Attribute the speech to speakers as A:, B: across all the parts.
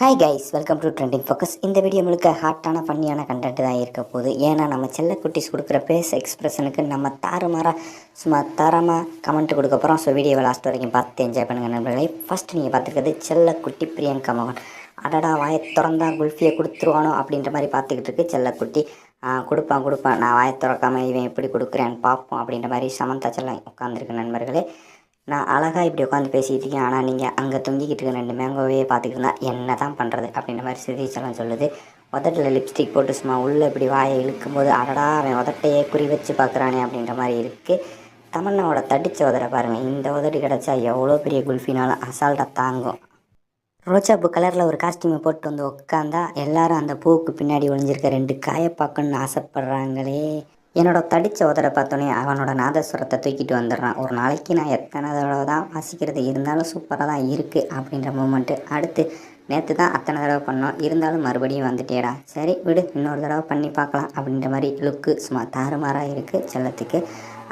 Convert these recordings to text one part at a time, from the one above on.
A: Hi guys welcome to trending focus இந்த video முழுக்க ஹாட்டான ஃபன்னியான கண்டென்ட் தான் இருக்க போகுது. ஏன்னா நம்ம செல்லக்குட்டிஸ் கொடுக்குற பேஸ் எக்ஸ்பிரஷனுக்கு நம்ம தாறுமாறாக சும்மா தரமாக கமெண்ட் கொடுக்க போகிறோம் ஸோ வீடியோவை லாஸ்ட் வரைக்கும் பார்த்து என்ஜாய் பண்ணுங்கள் நண்பர்களே. ஃபஸ்ட் நீங்கள் பார்த்துருக்கிறது செல்லக்குட்டி பிரியங்கா மகன். அடடா வாயை திறந்தா குல்ஃபியை கொடுத்துருவானோ அப்படின்ற மாதிரி பார்த்துக்கிட்டு இருக்கு செல்லக்குட்டி. கொடுப்பான் கொடுப்பான். நான் வாயை திறக்காமல் இவன் எப்படி கொடுக்குறேன்னு பார்ப்போம் அப்படின்ற மாதிரி சமந்தா செல்லம் உட்காந்துருக்கு நண்பர்களே. நான் அழகாக இப்படி உட்காந்து பேசிகிட்டு இருக்கேன். ஆனால் நீங்கள் அங்கே தொங்கிக்கிட்டு இருக்க ரெண்டு மேங்கோவே பார்த்துக்கிட்டு இருந்தால் என்ன தான் பண்ணுறது அப்படின்ற மாதிரி சிதீச்செல்லாம் சொல்லுது. உதட்டில் லிப்ஸ்டிக் போட்டு சும்மா உள்ளே இப்படி வாயை இழுக்கும்போது அடடா அவன் உதட்டையே குறி வச்சு பார்க்குறானே அப்படின்ற மாதிரி இருக்குது தமன்னாவோட தடிச்ச உதட பாருங்கள் இந்த உதடி கிடச்சா எவ்வளோ பெரிய குல்ஃபினாலும் அசால்ட்டாக தாங்கும். ரோஜா பூ கலரில் ஒரு காஸ்டியூமை போட்டு வந்து உட்காந்தா எல்லாரும் அந்த பூவுக்கு பின்னாடி ஒளிஞ்சிருக்க ரெண்டு காயை பார்க்கணுன்னு ஆசைப்பட்றாங்களே. என்னோட தடிச்ச உதட பார்த்தோன்னே அவனோட நாதஸ்வரத்தை தூக்கிட்டு வந்துடுறான். ஒரு நாளைக்கு நான் எத்தனை தடவை தான் வாசிக்கிறது இருந்தாலும் சூப்பராக தான் இருக்குது அப்படின்ற மூமெண்ட்டு அடுத்து நேற்று தான் அத்தனை தடவை பண்ணோம். இருந்தாலும் மறுபடியும் வந்துட்டேடா. சரி விடு இன்னொரு தடவை பண்ணி பார்க்கலாம் அப்படின்ற மாதிரி லுக்கு சும்மா தாறுமாறாக இருக்குது செல்லத்துக்கு.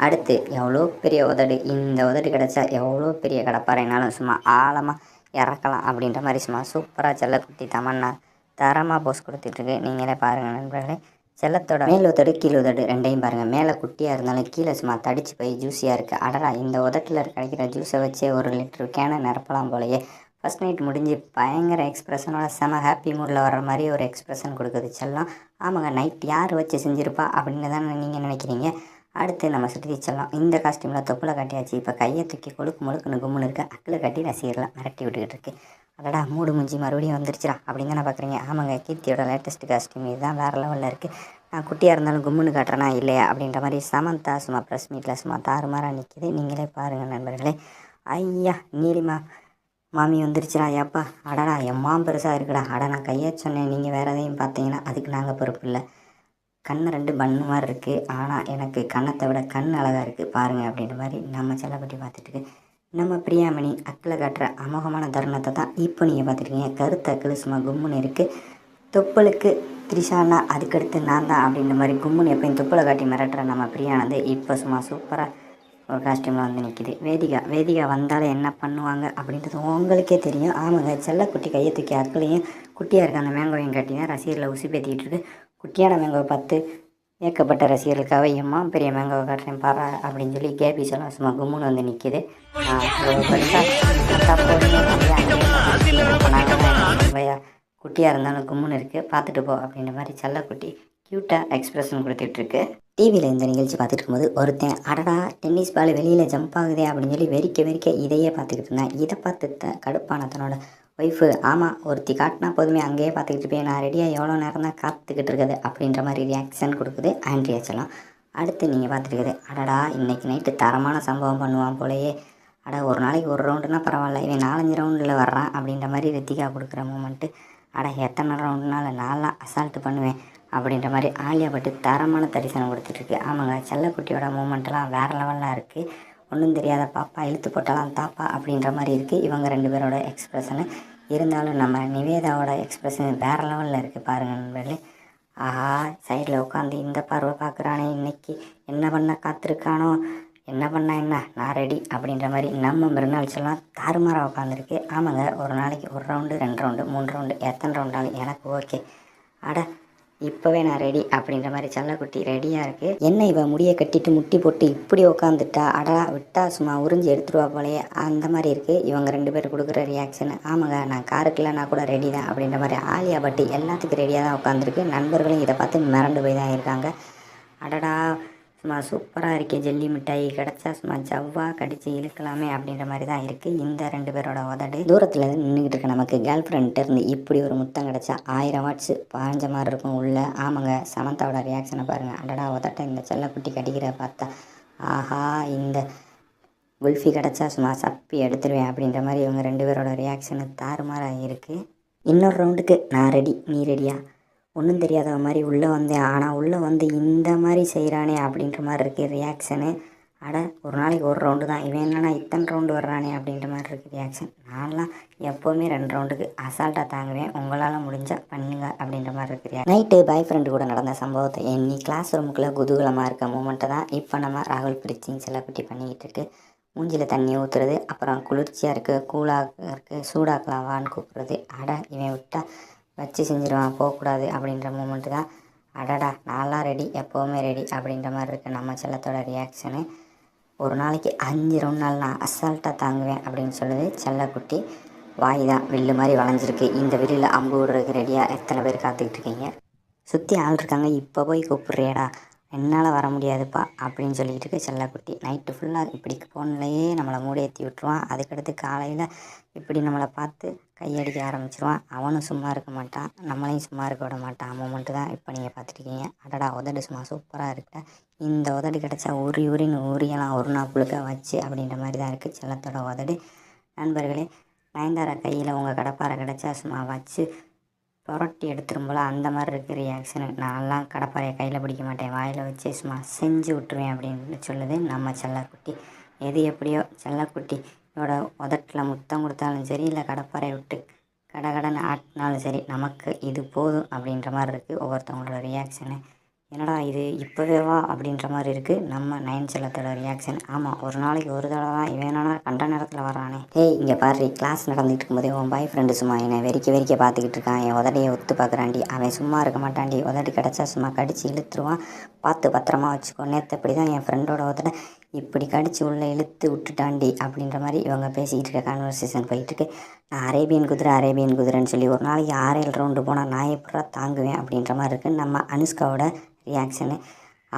A: அடுத்து எவ்வளோ பெரிய உதடு இந்த உதடு கிடச்சா எவ்வளோ பெரிய கடப்பாறைனாலும் சும்மா ஆழமாக இறக்கலாம் அப்படின்ற மாதிரி சும்மா சூப்பராக செல்லக்குட்டி தமன்னா. தரமாக போஸ் கொடுத்துட்ருக்கு நீங்களே பாருங்கள் நண்பர்களே. செல்லத்தோட மேல் உதடு கீழ் உதடு ரெண்டையும் பாருங்கள் மேலே குட்டியாக இருந்தாலும் கீழே சும்மா தடிச்சு போய் ஜூஸியாக இருக்குது அடடா இந்த உதட்டில் கிடைக்கிற ஜூஸை வச்சே ஒரு லிட்டர் கேனை நிரப்பலாம் போலயே. ஃபஸ்ட் நைட் முடிஞ்சு பயங்கர எக்ஸ்பிரஷனோட செம ஹாப்பி மூடில் வர மாதிரி ஒரு எக்ஸ்பிரஷன் கொடுக்குது செல்லம். ஆமாங்க நைட் யார் வச்சு செஞ்சுருப்பா அப்படின்னு தானே நீங்கள் நினைக்கிறீங்க. அடுத்து நம்ம சுற்றி செல்லம். இந்த காஸ்டியூமில் தொப்பில் கட்டியாச்சு. இப்போ கையை தூக்கி கொழுக்கு முழுக்குன்னு கும்முன்னு இருக்க. அக்கில் கட்டி ரசிகர்லாம் மிரட்டி விட்டுக்கிட்டு இருக்கு. அடடா மூடு முஞ்சி மறுபடியும் வந்துருச்சுடா அப்படின்னு தானே பார்க்குறீங்க ஆமாங்க கீர்த்தியோட லேட்டஸ்ட் காஸ்டியூம் இதுதான் வேறு லெவலில் இருக்குது நான் குட்டியாக இருந்தாலும் கும்முன்னு காட்டுறேனா இல்லையா? அப்படின்ற மாதிரி சமந்தா சும்மா ப்ரெஸ் மீட்டில் சும்மா தாறுமாறாக நிற்கிது நீங்களே பாருங்கள் நண்பர்களே. ஐயா நீலிமா மாமி வந்துருச்சுடா ஏப்பா. அடடா எம்மா பெருசாக இருக்குடா. அட நான் கையை சொன்னேன் நீங்கள் வேறு எதையும் பார்த்தீங்கன்னா அதுக்கு நாங்கள் பொறுப்பு இல்லை. கண் ரெண்டு பண்ணு மாதிரி இருக்குது ஆனால் எனக்கு கண்ணத்தை விட கண் அழகாக இருக்குது பாருங்கள் அப்படின்ற மாதிரி நம்ம செல்லப்பட்டி பார்த்துட்டு நம்ம பிரியாமணி அக்கில் காட்டுற அமோகமான தருணத்தை தான் இப்போ நீங்கள் பார்த்துருக்கீங்க. கருத்து அக்கில் சும்மா கும்முன்னு இருக்குது தொப்பலுக்கு த்ரிஷானா அதுக்கடுத்து நான் தான் அப்படின்ற மாதிரி கும்முன்னு எப்பயும் தொப்பலை காட்டி மிரட்டுற நம்ம பிரியானது இப்போ சும்மா சூப்பராக ஒரு காஸ்டியூமில் வந்து நிற்கிது வேதிகா வேதிகா வந்தாலே என்ன பண்ணுவாங்க அப்படின்றது உங்களுக்கே தெரியும். ஆமாங்க செல்லக்குட்டி கையை தூக்கி அக்களையும் குட்டியாக இருக்க அந்த மேங்கோவையும் காட்டி தான் ரசிகர்களை உசி பேத்திக்கிட்டு இருக்கு. குட்டியான மேங்கோ பார்த்து ஏக்கப்பட்ட ரசிகர்களுக்காக எம்மா பெரிய மேங்கோவை காட்டுறேன் பாரா அப்படின்னு சொல்லி கேபி சொல்ல சும்மா கும்முன்னு வந்து நிற்கிது குட்டியாக இருந்தாலும் கும்முன்னு இருக்குது பார்த்துட்டு போ அப்படின்ற மாதிரி செல்லக்குட்டி க்யூட்டாக எக்ஸ்பிரஷன் கொடுத்துட்ருக்கு டிவியில் இந்த நிகழ்ச்சி பார்த்துட்டு இருக்கும்போது ஒருத்தன் அடடா டென்னிஸ் பால் வெளியில் ஜம்ப் ஆகுதே அப்படின்னு சொல்லி வெறிக்க வெறிக்க இதையே பார்த்துக்கிட்டு இருந்தேன் இதை பார்த்து கடுப்பான தன்னோட ஒய்ஃபு ஆமாம் ஒருத்தி காட்டினா போதுமே அங்கேயே பார்த்துக்கிட்டு இருப்பேன் நான் ரெடியாக எவ்வளோ நேரம் தான் காத்துக்கிட்டு இருக்குது அப்படின்ற மாதிரி ரியாக்ஷன் கொடுக்குது ஆண்ட்ரியா செல்லம் அடுத்து நீங்கள் பார்த்துருக்குது அடடா இன்னைக்கு நைட்டு தரமான சம்பவம் பண்ணுவான் போலயே. அட ஒரு நாளைக்கு ஒரு ரவுண்டுனா பரவாயில்ல இவன் நாலஞ்சு ரவுண்டில் வர்றான் அப்படின்ற மாதிரி ரித்திகா கொடுக்குற மூமெண்ட்டு அட எத்தனை ரவுண்டுனால நாலாம் அசால்ட்டு பண்ணுவேன் அப்படின்ற மாதிரி ஆலியா பட்டு தரமான தரிசனம் கொடுத்துட்ருக்கு ஆமாங்க செல்லக்குட்டியோட மூமெண்ட்டெல்லாம் வேறு லெவலாக இருக்குது ஒன்றும் தெரியாத பாப்பா இழுத்து போட்டாலாம் தாப்பா அப்படின்ற மாதிரி இருக்குது இவங்க ரெண்டு பேரோட எக்ஸ்ப்ரெஷனு இருந்தாலும் நம்ம நிவேதாவோட எக்ஸ்ப்ரெஷன் வேறு லெவலில் இருக்குது பாருங்கள் நண்பர்களே. ஆஹா சைடில் உட்காந்து இந்த பார்வை பார்க்குறானே இன்னைக்கு. என்ன பண்ண காத்திருக்கானோ? என்ன பண்ண என்ன? நான் ரெடி அப்படின்ற மாதிரி நம்ம மிருநாள் தாறுமாறாக உட்காந்துருக்கு ஆமாங்க ஒரு நாளைக்கு ஒரு ரவுண்டு ரெண்டு ரவுண்டு மூணு ரவுண்டு எத்தனை ரவுண்டாலும் எனக்கு ஓகே அட இப்போவே நான் ரெடி அப்படின்ற மாதிரி செல்லக்குட்டி ரெடியாக இருக்குது என்ன இவன் முடியை கட்டிட்டு முட்டி போட்டு இப்படி உட்காந்துட்டா அடா விட்டா சும்மா உறிஞ்சி எடுத்துருவா போலயே. அந்த மாதிரி இருக்குது இவங்க ரெண்டு பேர் கொடுக்குற ரியாக்ஷன் ஆமாங்க நான் காருக்குலாம் நான் கூட ரெடி தான் அப்படின்ற மாதிரி ஆலியா பட்டு எல்லாத்துக்கும் ரெடியாக தான் உட்காந்துருக்கு நண்பர்களும் இதை பார்த்து மிரண்டு போய் தான் இருக்காங்க. அடடா சும்மா சூப்பராக இருக்கே ஜெல்லி மிட்டாய் கிடச்சா சும்மா ஜவ்வா கடிச்சு இழுக்கலாமே அப்படின்ற மாதிரி தான் இருக்குது இந்த ரெண்டு பேரோட உதடு. தூரத்தில் நின்றுக்கிட்டு இருக்க நமக்கு கேர்ள் ஃப்ரெண்ட்கிட்ட இருந்து இப்படி ஒரு முத்தம் கிடச்சா ஆயிரம் வாட்ஸ் பாஞ்ச மாதிரி இருக்கும் உள்ள. ஆமாங்க சமந்தாவோட ரியாக்ஷனை பாருங்கள் அடடா உதட்ட இந்த செல்லக்குட்டி கடிக்கிற பார்த்தா. ஆஹா இந்த குல்ஃபி கிடச்சா சும்மா சப்பி எடுத்துருவேன் அப்படின்ற மாதிரி இவங்க ரெண்டு பேரோட ரியாக்ஷனு தாறுமாறாக இருக்குது இன்னொரு ரவுண்டுக்கு நான் ரெடி நீ ரெடியா ஒன்றும் தெரியாத மாதிரி உள்ளே வந்தேன். ஆனால் உள்ளே வந்து இந்த மாதிரி செய்கிறானே அப்படின்ற மாதிரி இருக்குது ரியாக்ஷனு அட ஒரு நாளைக்கு ஒரு ரவுண்டு தான். இவன் என்னன்னா இத்தனை ரவுண்டு வர்றானே அப்படின்ற மாதிரி இருக்குது ரியாக்ஷன் நான்லாம் எப்போவுமே ரெண்டு ரவுண்டுக்கு அசால்ட்டாக தாங்குவேன். உங்களால் முடிஞ்சால் பண்ணுங்க அப்படின்ற மாதிரி இருக்குது நைட்டு பாய் ஃப்ரெண்டு கூட நடந்த சம்பவத்தை எண்ணி கிளாஸ் ரூமுக்குள்ளே குதூகலமாக இருக்க மூமெண்ட்டை தான் இப்போ நம்ம ராகுல் பிரிச்சிங் செலப்ரிட்டி பண்ணிக்கிட்டு இருக்கு. மூஞ்சியில் தண்ணி ஊற்றுறது அப்புறம் குளிர்ச்சியாக இருக்குது கூலாக இருக்குது சூடாக்கலாவான்னு கூப்பிட்றது. அட இவன் விட்டா வச்சு செஞ்சிருவான் போகக்கூடாது அப்படின்ற மூமெண்ட்டு தான். அடடா நான்லாம் ரெடி எப்போவுமே ரெடி அப்படின்ற மாதிரி இருக்குது நம்ம செல்லத்தோட ரியாக்ஷனு ஒரு நாளைக்கு அஞ்சு ரவுண்ட் நாள் நான் அசால்ட்டாக தாங்குவேன் அப்படின்னு சொல்லுது செல்லக்குட்டி. வாய் தான் வில்லு மாதிரி வளைஞ்சிருக்கு. இந்த வில்லில் அம்பு விடுறதுக்கு ரெடியாக எத்தனை பேர் காத்துக்கிட்டு இருக்கீங்க? சுற்றி ஆள் இருக்காங்க இப்போ போய் கூப்பிட்றியடா. என்னால் வர முடியாதுப்பா அப்படின்னு சொல்லிட்டு இருக்கு செல்லக்குட்டி. நைட்டு ஃபுல்லாக இப்படி ஃபோன்லேயே நம்மளை மூடி ஏற்றி விட்ருவான் அதுக்கடுத்து காலையில் இப்படி நம்மளை பார்த்து கையடிக்க ஆரம்பிச்சிருவான். அவனும் சும்மா இருக்க மாட்டான். நம்மளையும் சும்மா இருக்க விட மாட்டான். மூமெண்ட்டு தான் இப்போ நீங்கள் பார்த்துருக்கீங்க அடடா உதடு சும்மா சூப்பராக இருக்க. இந்த உதடு கிடச்சா உரி உரின்னு உரியெல்லாம் ஒரு நாள் புழுக்க வச்சு அப்படின்ற மாதிரி தான் இருக்குது செல்லத்தோட உதடு. நண்பர்களே நயன்தாரா கையில் உங்கள் கடப்பாரை கிடச்சா சும்மா வச்சு புரட்டி எடுத்துரும் போல் அந்த மாதிரி இருக்குது ரியாக்ஷனு நான்லாம் கடப்பாறையை கையில் பிடிக்க மாட்டேன். வாயில் வச்சு சும்மா செஞ்சு விட்ருவேன் அப்படின்னு சொல்லுது நம்ம செல்லக்குட்டி. எது எப்படியோ செல்லக்குட்டி இதோட உதட்டில் முத்தம் கொடுத்தாலும் சரி இல்லை கடப்பாறை விட்டு கடகடன் ஆட்டினாலும் சரி நமக்கு இது போதும் அப்படின்ற மாதிரி இருக்குது ஒவ்வொருத்தவங்களோட ரியாக்ஷனு என்னடா இது இப்போவே வா அப்படின்ற மாதிரி இருக்குது நம்ம நயன் செல்லத்தோட ரியாக்ஷன் ஆமாம் ஒரு நாளைக்கு ஒரு தடவை தான் இவனா கண்ட நேரத்தில் வரானே ஏய் இங்கே பாரு கிளாஸ் நடந்துகிட்டு இருக்கும்போதே உன் பாய் ஃப்ரெண்டு சும்மா என்னை வெறிக்க வெறிக்க பார்த்துக்கிட்டு இருக்கான். என் உதடையை ஒத்து பார்க்குறாண்டி அவன் சும்மா இருக்க மாட்டான்டி. உதடி கிடச்சா சும்மா கடிச்சு இழுத்துருவான். பார்த்து பத்திரமா வச்சுக்கோ. நேற்று அப்படி தான் என் ஃப்ரெண்டோட உதட இப்படி கடிச்சு உள்ளே இழுத்து விட்டுட்டாண்டி அப்படின்ற மாதிரி இவங்க பேசிக்கிட்டு இருக்க கான்வர்சேஷன் போயிட்டுருக்கு. நான் அரேபியன் குதிரை அரேபியன் குதிரைன்னு சொல்லி ஒரு நாளைக்கு ஆறேழு ரவுண்டு போனால் நான் எப்படா தாங்குவேன் அப்படின்ற மாதிரி இருக்குது நம்ம அனுஷ்காவோட ரியாக்ஷனு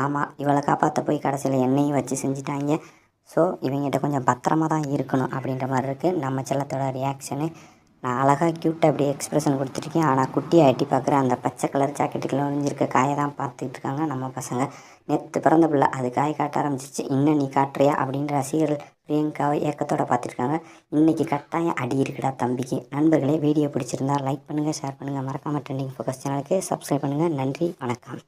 A: ஆமாம் இவளை காப்பாற்ற போய் கடைசியில் என்னையும் வச்சு செஞ்சுட்டாங்க. ஸோ இவங்ககிட்ட கொஞ்சம் பத்திரமா தான் இருக்கணும் அப்படின்ற மாதிரி இருக்குது நம்ம செல்லத்தோட ரியாக்ஷனு நான் அழகாக க்யூட்டாக அப்படியே எக்ஸ்ப்ரெஷன் கொடுத்துருக்கேன் ஆனால் குட்டியை ஆட்டி பார்க்குற அந்த பச்சை கலர் ஜாக்கெட்டுக்குள்ளே ஒழிஞ்சிருக்க காயை தான் பார்த்துட்டு இருக்காங்க நம்ம பசங்க. நேற்று பிறந்த பிள்ளை அது காய் காட்ட ஆரம்பிச்சிச்சு. இன்னும் நீ காட்டுறியா அப்படின்ற ரசிகர்கள் பிரியங்காவை ஏக்கத்தோட பார்த்துருக்காங்க இன்றைக்கி கட்டாயம் அடி இருக்குடா தம்பிக்கு. நண்பர்களே வீடியோ பிடிச்சிருந்தா லைக் பண்ணுங்கள் ஷேர் பண்ணுங்கள் மறக்காமல் ட்ரெண்டிங் ஃபோக்கஸ் சேனலுக்கு சப்ஸ்கிரைப் பண்ணுங்கள் நன்றி வணக்கம்.